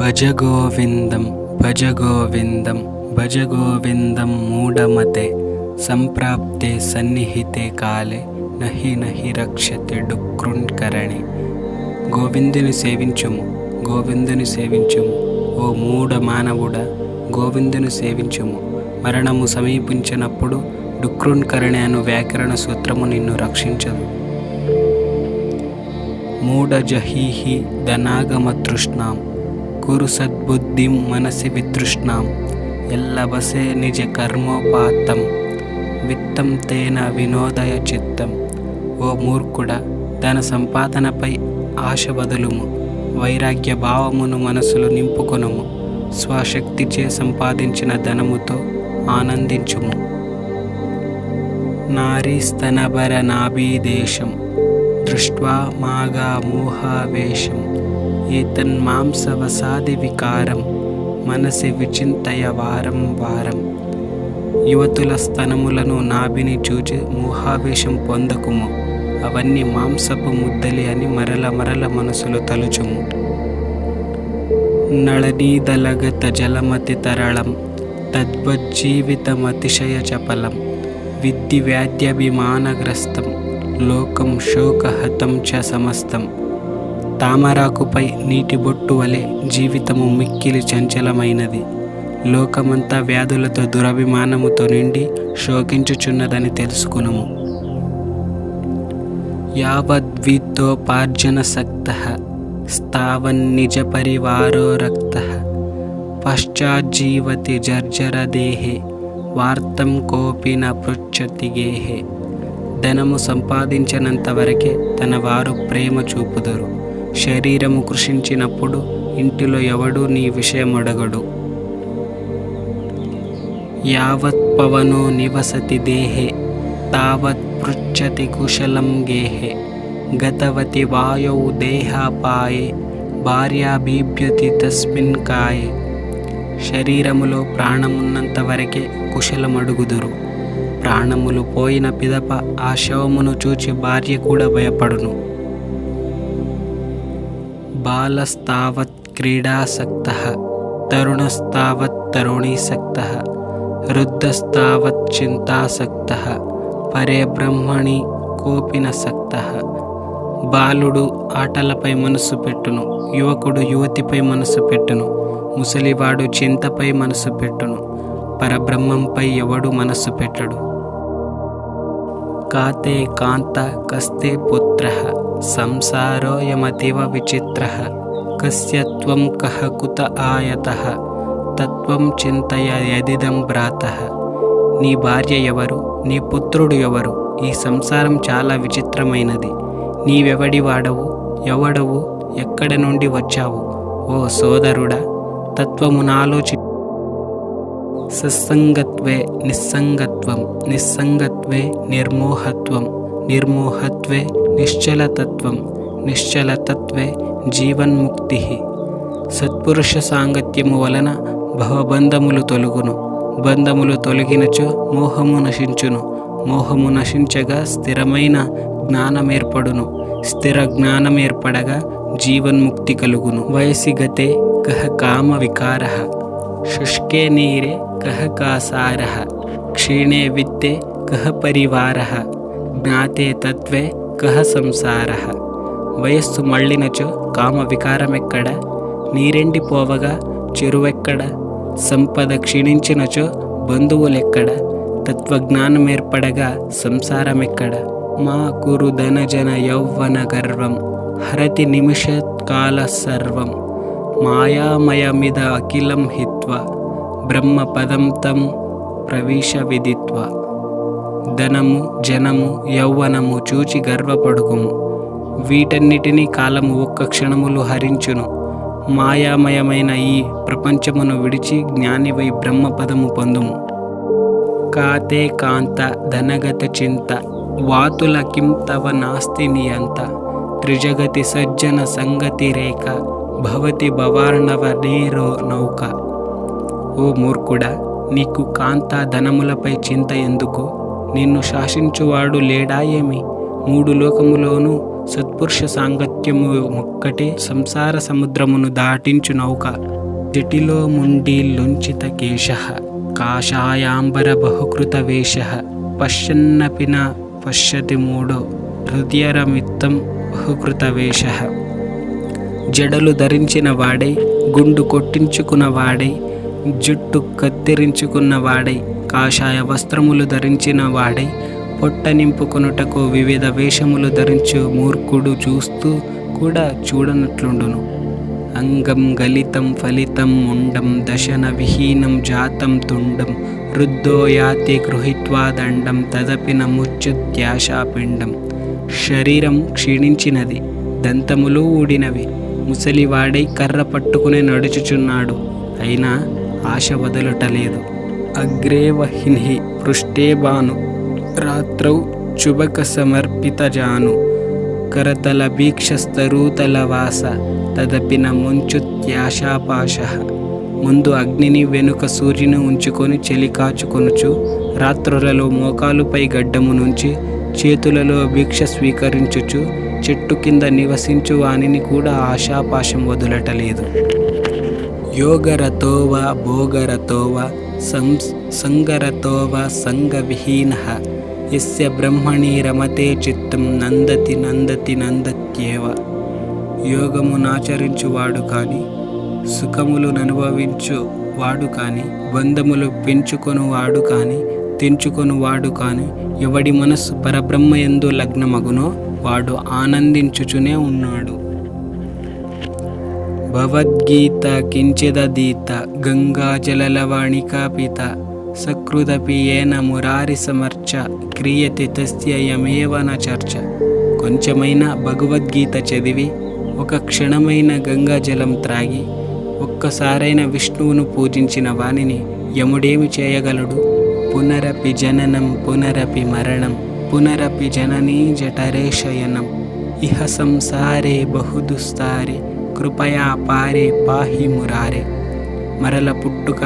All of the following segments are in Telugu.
భజ గోవిందం భజ గోవిందం భజ గోవిందం మూఢమతే సంప్రాప్తే సన్నిహితే కాలే నహి నహి రక్షతే డుక్రుణ్కరణి గోవిందుని సేవించుము గోవిందుని సేవించుము. ఓ మూఢ మానవుడ గోవిందుని సేవించుము. మరణము సమీపించినప్పుడు డుక్రుణ్కరణి అను వ్యాకరణ సూత్రము నిన్ను రక్షించదు. మూఢజహీహి ధనాగమతృష్ణాం. కురు సద్బుద్ధిం మనసి వితృష్ణాం. ఎల్లబసే నిజ కర్మోపాతం విత్తం తేన వినోదయ చిత్తం. ఓ మూర్ఖుడ ధన సంపాదనపై ఆశ వదులుము. వైరాగ్య భావమును మనసులో నింపుకొనుము. స్వశక్తిచే సంపాదించిన ధనముతో ఆనందించుము. నారీస్తనభర నాభీదేశం దృష్ట్వా మాగా మోహావేశం. ఏతన్మాంసవసాది వికారం మనసి విచింతయ వారం వారం. యువతుల స్తనములను నాభిని చూచి మోహావేశం పొందకుము. అవన్నీ మాంసపు ముద్దలి అని మరల మరల మనసులు తలుచుము. నళనీదలగత జలమతి తరళం తద్వజ్జీవితమతిశయ చపలం. విద్ధి వ్యాధ్యభిమానగ్రస్తం లోకం శోకహతం చ సమస్తం. తామరాకుపై నీటి బొట్టు వలె జీవితము మిక్కిలి చంచలమైనది. లోకమంతా వ్యాధులతో దురభిమానముతో నిండి శోకించుచున్నదని తెలుసుకునుము. యావద్విత్తోపార్జనసక్త స్థావన్నిజ పరివారో రక్త పశ్చాజ్జీవతి జర్జరదేహే వార్తం కోపి న పృచ్చతి గేహే. ధనము సంపాదించినంత వరకే తన వారు ప్రేమ చూపుదురు. శరీరము కృషించినప్పుడు ఇంటిలో ఎవడు నీ విషయం అడగడు. యావత్ పవనో నివసతి దేహే తావత్ పృచ్చతి కుశలం గేహే. గతవతి వాయౌ దేహాపాయే భార్యాభీభ్యతి తస్మిన్ కాయే. శరీరములో ప్రాణమున్నంత వరకే కుశలమడుగుదురు ప్రాణములు పోయిన పిదప ఆ శవమును చూచి భార్య కూడా భయపడును. బాలస్తావత్ క్రీడాసక్త తరుణస్తావత్ తరుణీసక్త వృద్ధస్తావత్ చింతాసక్త పరే బ్రహ్మణి కోపినసక్త బాలుడు ఆటలపై మనసు పెట్టును యువకుడు యువతిపై మనసు పెట్టును ముసలివాడు చింతపై మనసు పెట్టును పరబ్రహ్మంపై ఎవడు మనసు పెట్టడు కాతే కాంత కస్తే పుత్ర సంసారోయమతివ విచిత్ర కస్య త్వం కహ కుత ఆయత తత్వం చింతయ యదిదం భ్రాత నీ భార్య ఎవరు? నీ పుత్రుడు ఎవరు? ఈ సంసారం చాలా విచిత్రమైనది. నీవెవడి వాడవు? ఎవడవు? ఎక్కడ నుండి వచ్చావు? ఓ సోదరుడా తత్వమునాలోచి సత్సంగత్వే నిస్సంగత్వం నిస్సంగత్వే నిర్మోహత్వం నిర్మోహత్వే నిశ్చలతత్వం నిశ్చలతత్వే జీవన్ముక్తి. సత్పురుష సాంగత్యము వలన భవబంధములు తొలుగును. బంధములు తొలగినచో మోహము నశించును. మోహము నశించగా స్థిరమైన జ్ఞానమేర్పడును. స్థిర జ్ఞానమేర్పడగా జీవన్ముక్తి కలుగును. వయసి గతే కహ కామ వికార. శుష్కే నీరే కహ కాసార క్షీణే విత్తే కహ పరివార జ్ఞాతే తత్వే కహ సంసార వయస్సు మళ్ళినచో కామ వికారమెక్కడ నీరెండి పోవగా చెరువెక్కడ సంపద క్షీణించినచో బంధువులెక్కడ తత్వజ్ఞానం ఏర్పడగా సంసారమెక్కడ మా కురు ధనజన యౌవన గర్వం హరతి నిమిషత్కాల సర్వం మాయామయమిద అఖిలం హిత్వ బ్రహ్మపదం తం ప్రవేశ విదిత్వ. ధనము జనము యౌవనము చూచి గర్వపడుకుము వీటన్నిటినీ కాలము ఒక్క క్షణములు హరించును. మాయామయమైన ఈ ప్రపంచమును విడిచి జ్ఞానివై బ్రహ్మపదము పొందుము. కాతే కాంత ధనగత చింత వాతుల కిం తవ నాస్తి నియంత త్రిజగతి సజ్జన సంగతి రేఖ భవతి భవార్ణవనేరో నౌక. ఓ మూర్ఖుడా నీకు కాంత ధనములపై చింత ఎందుకు? నిన్ను శాసించువాడు లేడా ఏమి? మూడు లోకములోనూ సత్పురుష సాంగత్యము ఒక్కటే సంసార సముద్రమును దాటించు నౌక. జటిలో ముండి లుంచిత కేశ కాషాయాంబర బహుకృత వేష. పశ్యన్నపిన పశ్యతి మూడో హృదయరమిత్తం బహుకృత వేష. జడలు ధరించిన వాడై గుండు కొట్టించుకున్న వాడై జుట్టు కత్తిరించుకున్న వాడై కాషాయ వస్త్రములు ధరించిన వాడై పొట్ట నింపుకొనుటకు వివిధ వేషములు ధరించు మూర్ఖుడు చూస్తూ కూడా చూడనట్లుండును. అంగం గలితం ఫలితం ముండం దశన విహీనం జాతం తుండం వృద్ధో యాతి దండం తదపిన ముచ్చుత్యాశాపిండం శరీరం క్షీణించినది దంతములు ఊడినవి. ముసలివాడై కర్ర పట్టుకుని నడుచుచున్నాడు. అయినా ఆశ వదలటలేదు. అగ్రే వహిని పృష్ఠే బాను. రాత్రౌ చుబక సమర్పిత జాను కరతల భీక్షస్తరూతల వాస తదపిన ముంచుత్యాశాపాశ. ముందు అగ్నిని వెనుక సూర్యుని ఉంచుకొని చెలి కాచుకొనుచు రాత్రులలో మోకాలుపై గడ్డము నుంచి చేతులలో భిక్ష స్వీకరించుచు చెట్టు కింద నివసించు వానిని కూడా ఆశాపాశం వదులటలేదు. యోగరతోవ భోగరతోవ సంస్ సంగరతోవ సంగవిహీన యస్య బ్రహ్మణి రమతే చిత్తం నందతి నందతి నందత్యేవ. యోగమునాచరించువాడు కానీ సుఖములు అనుభవించు వాడు కానీ బంధములు పెంచుకొనువాడు కానీ తెంచుకొనువాడు కానీ ఎవడి మనస్సు పరబ్రహ్మ ఎందు లగ్నమగునో వాడు ఆనందించుచునే ఉన్నాడు. భవద్గీత కించిదీత గంగాజలలవాణికా పిత సకృదపి ఏన మురారి సమర్చ క్రియతి తస్యయమేవ చర్చ. కొంచెమైనా భగవద్గీత చదివి ఒక క్షణమైన గంగా జలం త్రాగి ఒక్కసారైన విష్ణువును పూజించిన వానిని యముడేమి చేయగలడు? పునరపి జననం పునరపి మరణం పునరపి జననీ జఠరే శయనం. ఇహ సంసారే బహుదుస్తారే కృపయా పారే పాహి మురారే. మరల పుట్టుక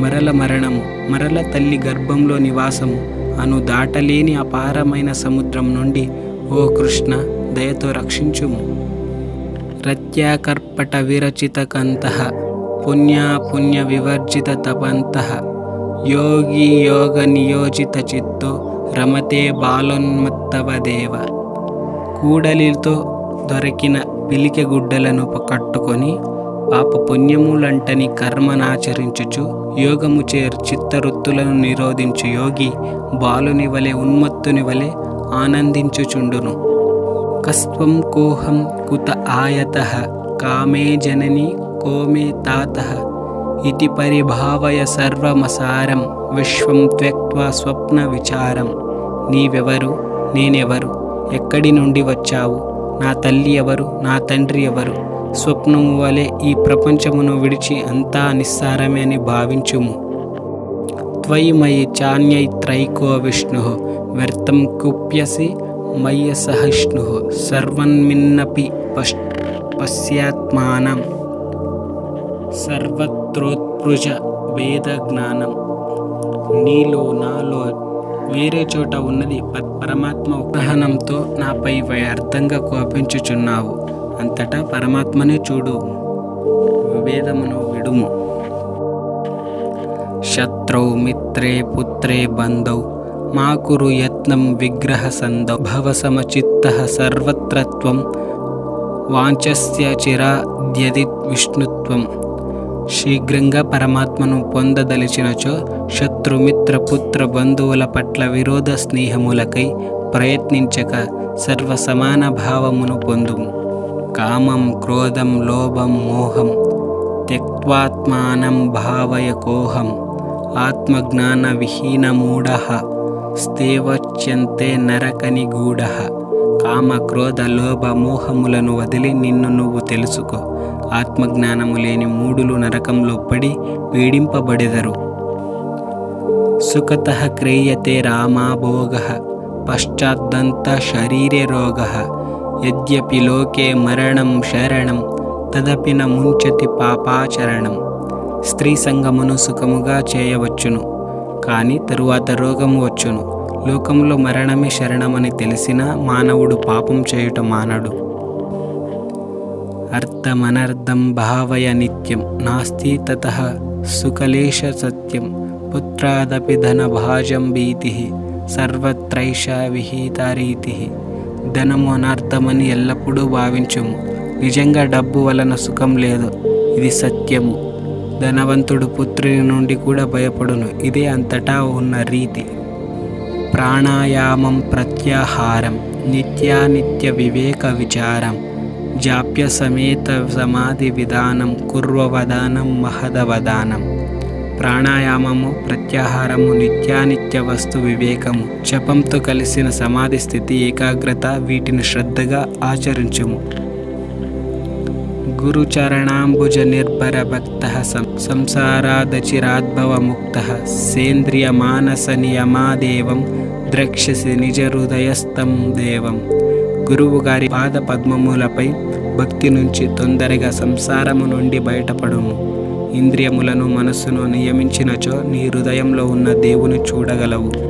మరల మరణము మరల తల్లి గర్భంలో నివాసము అను దాటలేని అపారమైన సముద్రం నుండి ఓ కృష్ణ దయతో రక్షించుము. రత్యాకర్పట విరచిత కంత పుణ్యా పుణ్య వివర్జిత తపంత. యోగి యోగ నియోజిత చిత్తో రమతే బాలోన్మత్తవదేవ. కూడలితో దొరికిన పిలికెగుడ్డలను కట్టుకొని పాప పుణ్యములంటని కర్మనాచరించుచు యోగము చేర్ చిత్తవృత్తులను నిరోధించు యోగి బాలుని వలె ఉన్మత్తుని వలె ఆనందించుచుండును. కస్వం కోహం కుత ఆయత కామే జనని కోమే తాత. ఇతి పరిభావయ సర్వమసారం విశ్వం త్యక్వా స్వప్న విచారం నీవెవరు నేనెవరు ఎక్కడి నుండి వచ్చావు? నా తల్లి ఎవరు? నా తండ్రి ఎవరు? స్వప్నము వలె ఈ ప్రపంచమును విడిచి అంతా నిస్సారమే అని భావించుము. త్వయి మయి చాన్యైత్రైకో విష్ణు వ్యర్థం కుప్యసి మయ్య సహిష్ణు సర్వన్మిన్నపి పశ్ పశ్యాత్మానం. త్రోత్పృజ వేద జ్ఞానం. నీలో నాలో వేరే చోట ఉన్నది పరమాత్మ ఉగ్రహణంతో నాపై వ్యర్థంగా కోపించుచున్నావు. అంతటా పరమాత్మనే చూడు. విభేదమును విడుము. శత్రౌ మిత్రే పుత్రే బంధౌ మా కురు యత్నం విగ్రహ సందౌ భవ సమచిత్త సర్వత్రత్వం వాంఛస్య చిరాద్యది విష్ణుత్వం. శీఘ్రంగా పరమాత్మను పొందదలిచినచో శత్రుమిత్ర పుత్ర బంధువుల పట్ల విరోధ స్నేహములకై ప్రయత్నించక సర్వ సమాన భావమును పొందుము. కామం క్రోధం లోభం మోహం త్యక్వాత్మానం భావయ కోహం ఆత్మజ్ఞాన విహీనమూఢ స్థేవచ్యంతే నరకని గూఢ కామ క్రోధ లోభ మోహములను వదిలి నిన్ను నువ్వు తెలుసుకో. ఆత్మజ్ఞానము లేని మూడులు నరకంలో పడి పీడింపబడెదరు. సుఖత క్రియతే రామాభోగ పశ్చాద్దంత శరీరే రోగ. యద్యపి లోకే మరణం శరణం తదపి న ముంచతి పాపాచరణం. స్త్రీ సంగమును సుఖముగా చేయవచ్చును కానీ తరువాత రోగము వచ్చును. లోకంలో మరణమే శరణమని తెలిసిన మానవుడు పాపం చేయుట మానడు. అర్థమనర్థం భావయ నిత్యం నాస్తి తత సుకలేశ సత్యం పుత్రాదపి ధనభాజం భీతి సర్వత్రైష విహిత రీతి. ధనము అనర్థమని ఎల్లప్పుడూ భావించుము. నిజంగా డబ్బు వలన సుఖం లేదు ఇది సత్యము. ధనవంతుడు పుత్రుని నుండి కూడా భయపడును ఇదే అంతటా ఉన్న రీతి. ప్రాణాయామం ప్రత్యాహారం నిత్యానిత్య వివేక విచారం జాప్య సమేత సమాధి విధానం కుర్వవదానం మహదవదానం ప్రాణాయామము ప్రత్యాహారము నిత్యానిత్య వస్తు వివేకము జపంతో కలిసిన సమాధి స్థితి ఏకాగ్రత వీటిని శ్రద్ధగా ఆచరించుము. గురుచరణాంబుజ నిర్భర భక్త సంసారాదచిరాద్భవ సేంద్రియ మానస నియమాదేవం ద్రక్షసి నిజ హృదయస్థం దేవం గురువు గారి పాద పద్మములపై భక్తి నుంచి తొందరగా సంసారము నుండి బయటపడుము। ఇంద్రియములను మనస్సును నియమించినచో నీ హృదయంలో ఉన్న దేవుని చూడగలవు।